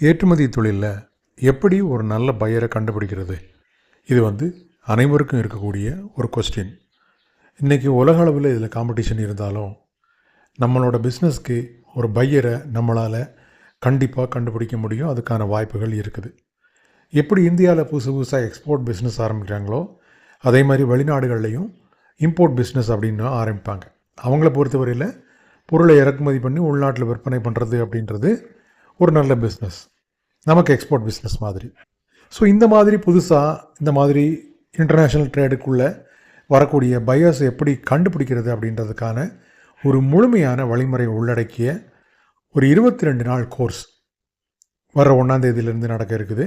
ஏற்றுமதி தொழிலில் எப்படி ஒரு நல்ல பையரை கண்டுபிடிக்கிறது? இது வந்து அனைவருக்கும் இருக்கக்கூடிய ஒரு கொஸ்டின் இன்றைக்கி உலக அளவில் இதில் காம்படிஷன் இருந்தாலும் நம்மளோட பிஸ்னஸ்க்கு ஒரு பையரை நம்மளால் கண்டிப்பாக கண்டுபிடிக்க முடியும். அதுக்கான வாய்ப்புகள் இருக்குது. எப்படி இந்தியாவில் புதுசு புதுசாக எக்ஸ்போர்ட் பிஸ்னஸ் ஆரம்பிக்கிறாங்களோ அதே மாதிரி வெளிநாடுகள்லையும் இம்போர்ட் பிஸ்னஸ் அப்படின்னு ஆரம்பிப்பாங்க. அவங்கள பொறுத்தவரையில் பொருளை இறக்குமதி பண்ணி உள்நாட்டில் விற்பனை பண்ணுறது அப்படின்றது ஒரு நல்ல பிஸ்னஸ் நமக்கு எக்ஸ்போர்ட் பிஸ்னஸ் மாதிரி. ஸோ இந்த மாதிரி புதுசாக இந்த மாதிரி இன்டர்நேஷ்னல் ட்ரேடுக்குள்ளே வரக்கூடிய பயர்ஸ் எப்படி கண்டுபிடிக்கிறது அப்படின்றதுக்கான ஒரு முழுமையான வழிமுறை உள்ளடக்கிய ஒரு இருபத்தி ரெண்டு நாள் கோர்ஸ் வர ஒன்றாந்தேதியிலேருந்து நடக்க இருக்குது.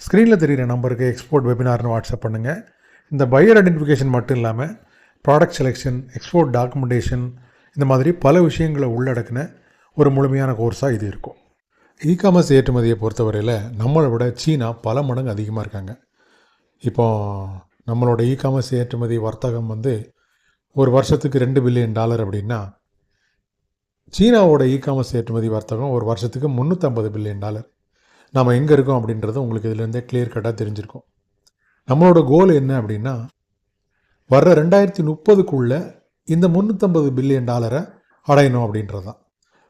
ஸ்க்ரீனில் தெரிகிற நம்பருக்கு எக்ஸ்போர்ட் வெபினார்னு வாட்ஸ்அப் பண்ணுங்கள் இந்த பையர் ஐடென்டிஃபிகேஷன் மட்டும் இல்லாமல் ப்ராடக்ட் செலெக்ஷன் எக்ஸ்போர்ட் டாக்குமெண்டேஷன் இந்த மாதிரி பல விஷயங்களை உள்ளடக்கின ஒரு முழுமையான கோர்ஸாக இது இருக்கும். இ காமர்ஸ் ஏற்றுமதியை பொறுத்தவரையில் நம்மளை விட சீனா பல மடங்கு அதிகமாக இருக்காங்க. இப்போ நம்மளோட இ காமர்ஸ் ஏற்றுமதி வர்த்தகம் வந்து ஒரு வருஷத்துக்கு ரெண்டு பில்லியன் டாலர் அப்படின்னா சீனாவோட இ காமர்ஸ் ஏற்றுமதி வர்த்தகம் ஒரு வருஷத்துக்கு முந்நூற்றம்பது பில்லியன் டாலர். நாம் எங்கே இருக்கோம் அப்படின்றது உங்களுக்கு இதுலேருந்தே கிளியர் கட்டாக தெரிஞ்சிருக்கும். நம்மளோட கோல் என்ன அப்படின்னா வர்ற ரெண்டாயிரத்தி முப்பதுக்குள்ளே இந்த முந்நூற்றம்பது பில்லியன் டாலரை அடையணும் அப்படின்றது தான்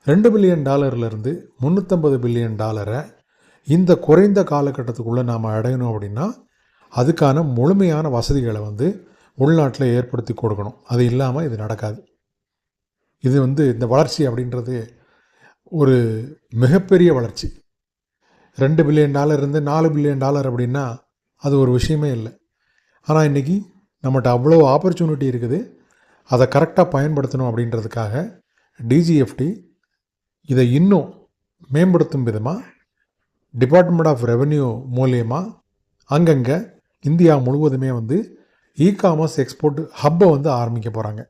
ரெண்டு பில்லியன் டாலர்லேருந்து முந்நூற்றம்பது பில்லியன் டாலரை இந்த குறைந்த காலகட்டத்துக்குள்ளே நாம் அடையணும் அப்படின்னா அதுக்கான முழுமையான வசதிகளை வந்து உள்நாட்டில் ஏற்படுத்தி கொடுக்கணும். அது இல்லாமல் இது நடக்காது. இது வந்து இந்த வளர்ச்சி அப்படின்றது ஒரு மிகப்பெரிய வளர்ச்சி. ரெண்டு பில்லியன் டாலர் இருந்து நாலு பில்லியன் டாலர் அப்படின்னா அது ஒரு விஷயமே இல்லை. ஆனால் இன்றைக்கி நம்மகிட்ட அவ்வளோ ஆப்பர்ச்சுனிட்டி இருக்குது. அதை கரெக்டாக பயன்படுத்தணும் அப்படின்றதுக்காக டிஜிஎஃப்டி இதை இன்னும் மேம்படுத்தும் விதமாக டிபார்ட்மெண்ட் ஆஃப் ரெவென்யூ மூலியமாக அங்கங்கே இந்தியா முழுவதுமே வந்து இ காமர்ஸ் எக்ஸ்போர்ட் ஹப்பை வந்து ஆரம்பிக்க போகிறாங்க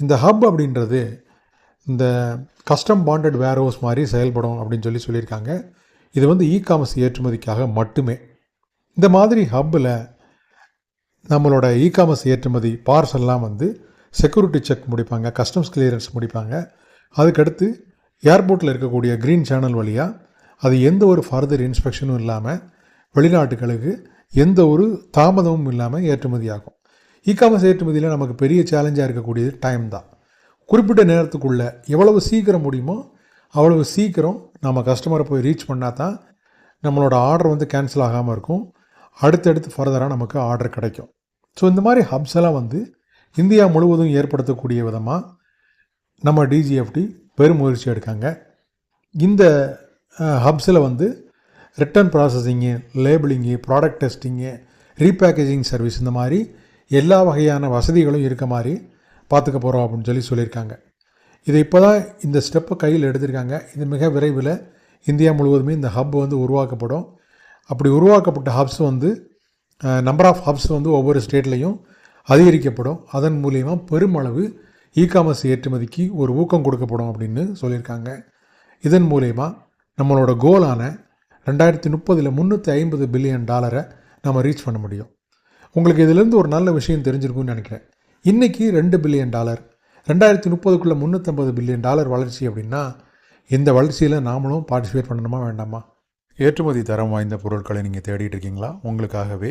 இந்த ஹப் அப்படின்றது இந்த கஸ்டம் பாண்டட் வேர் ஹவுஸ் மாதிரி செயல்படும் அப்படின்னு சொல்லி சொல்லியிருக்காங்க. இது வந்து இ காமர்ஸ் ஏற்றுமதிக்காக மட்டுமே. இந்த மாதிரி ஹப்பில் நம்மளோட இ காமர்ஸ் ஏற்றுமதி பார்சல்லாம் வந்து செக்யூரிட்டி செக் முடிப்பாங்க கஸ்டம்ஸ் கிளியரன்ஸ் முடிப்பாங்க. அதுக்கடுத்து ஏர்போர்ட்டில் இருக்கக்கூடிய க்ரீன் சேனல் வழியாக அது எந்த ஒரு ஃபர்தர் இன்ஸ்பெக்ஷனும் இல்லாமல் வெளிநாட்டுகளுக்கு எந்த ஒரு தாமதமும் இல்லாமல் ஏற்றுமதி ஆகும் இ காமர்ஸ் ஏற்றுமதியில் நமக்கு பெரிய சேலஞ்சாக இருக்கக்கூடியது டைம் தான். குறிப்பிட்ட நேரத்துக்குள்ளே எவ்வளவு சீக்கிரம் முடியுமோ அவ்வளவு சீக்கிரம் நம்ம கஸ்டமரை போய் ரீச் பண்ணால் தான் நம்மளோட ஆர்டர் வந்து கேன்சல் ஆகாமல் இருக்கும். அடுத்தடுத்து ஃபர்தராக நமக்கு ஆர்டர் கிடைக்கும். ஸோ இந்த மாதிரி ஹப்ஸ் எல்லாம் வந்து இந்தியா முழுவதும் ஏற்படுத்தக்கூடிய விதமாக நம்ம டிஜிஎஃப்டி பெருமுயற்சி எடுக்காங்க. இந்த ஹப்ஸில் வந்து return processing labelling product testing repackaging service இந்த மாதிரி எல்லா வகையான வசதிகளும் இருக்க மாதிரி பார்த்துக்க போகிறோம் அப்படின்னு சொல்லி சொல்லியிருக்காங்க. இது இப்போ தான் இந்த ஸ்டெப்பை கையில் எடுத்திருக்காங்க. இது மிக விரைவில் இந்தியா முழுவதுமே இந்த ஹப் வந்து உருவாக்கப்படும். அப்படி உருவாக்கப்பட்ட ஹப்ஸ் வந்து நம்பர் ஆஃப் ஹப்ஸ் வந்து ஒவ்வொரு ஸ்டேட்லேயும் அதிகரிக்கப்படும். அதன் மூலிமா பெருமளவு இ காமர்ஸ் ஏற்றுமதிக்கு ஒரு ஊக்கம் கொடுக்கப்படும் அப்படின்னு சொல்லியிருக்காங்க. இதன் மூலயமா நம்மளோட கோலான ரெண்டாயிரத்தி முப்பதில் முந்நூற்றி ஐம்பது பில்லியன் டாலரை நம்ம ரீச் பண்ண முடியும். உங்களுக்கு இதிலேருந்து ஒரு நல்ல விஷயம் தெரிஞ்சிருக்கும்னு நினைக்கிறேன். இன்றைக்கி ரெண்டு பில்லியன் டாலர் ரெண்டாயிரத்தி முப்பதுக்குள்ளே முந்நூற்றம்பது பில்லியன் டாலர் வளர்ச்சி அப்படின்னா இந்த வளர்ச்சியில் நாமளும் பார்ட்டிசிபேட் பண்ணணுமா வேண்டாமா? ஏற்றுமதி தரம் வாய்ந்த பொருட்களை நீங்கள் தேடிட்டு இருக்கீங்களா? உங்களுக்காகவே